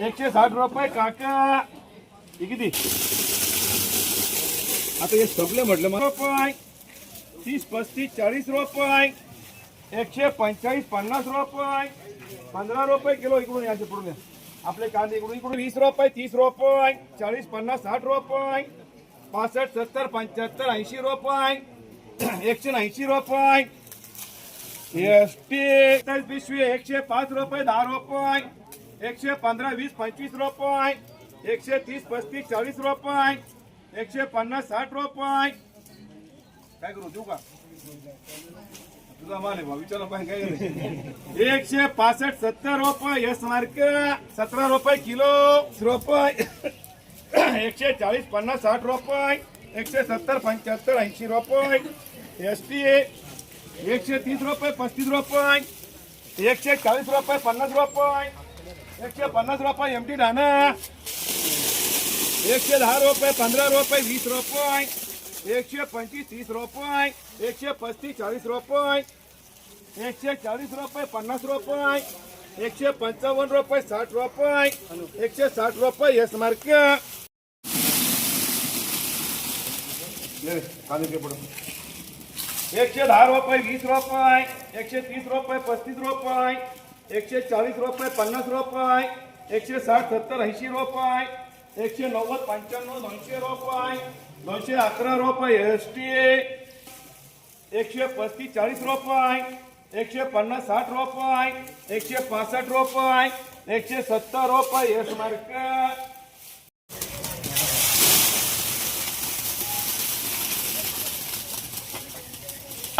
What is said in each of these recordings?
एकशे साठ रुपये काका. हे किती? आता हे सगळे म्हटलं मग रुपये. तीस पस्तीस चाळीस रुपये. एकशे पंचेचाळीस पन्नास रुपये. पंधरा रुपये किलो इकडून याचे पुढून या. आपले कांदे इकडून इकडून वीस रुपये तीस रुपये. चाळीस पन्नास साठ रुपये. पासष्ट सत्तर पंच्याहत्तर ऐंशी रुपये. एकशे ऐंशी रुपये. एस टी पिशवी एकशे पाच रुपये दहा रुपये. एकशे पंधरा वीस पंचवीस रुपये एकशे तीस पस्तीस चाळीस रुपये एकशे पन्नास साठ रुपये काय करू देऊ का? तुझा माल आहे विचारा पाहिजे काय एकशे पासष्ट सत्तर रुपये एस मार्क सतरा रुपये किलो रुपये एकशे चाळीस पन्नास साठ रुपये एकशे सत्तर पंच्याहत्तर ऐंशी रुपये एस टी एकशे तीस रुपये पस्तीस रुपये एकशे चाळीस रुपये पन्नास रुपये एकशे पन्नास रुपये एम टी डाना एकशे दहा रुपये पंधरा रुपये वीस रुपये. एकशे पंचवीस तीस रुपये. एकशे पस्तीस चाळीस रुपये. एकशे चाळीस रुपये पन्नास रुपये. एकशे पंचावन्न रुपये साठ रुपये. एकशे साठ रुपये यस मार्क एकशे दहा रुपये वीस रुपये. एकशे तीस रुपये पस्तीस रुपये. एकशे चाळीस रुपये पन्नास रुपये एकशे साठ सत्तर ऐंशी रुपये एकशे नव्वद पंच्याण्णव दोनशे रुपये दोनशे अकरा रुपये एस टी एकशे पस्तीस चाळीस रुपये एकशे पन्नास साठ रुपये एकशे पासष्ट रुपये एकशे सत्तर रुपये एस मार्क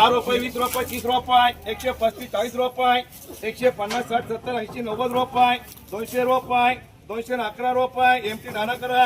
दहा रुपये वीस रुपये तीस रुपये एकशे पस्तीस चाळीस रुपये एकशे पन्नास साठ सत्तर ऐंशी नव्वद रुपये दोनशे रुपये दोनशे अकरा रुपये एम टी दाना करा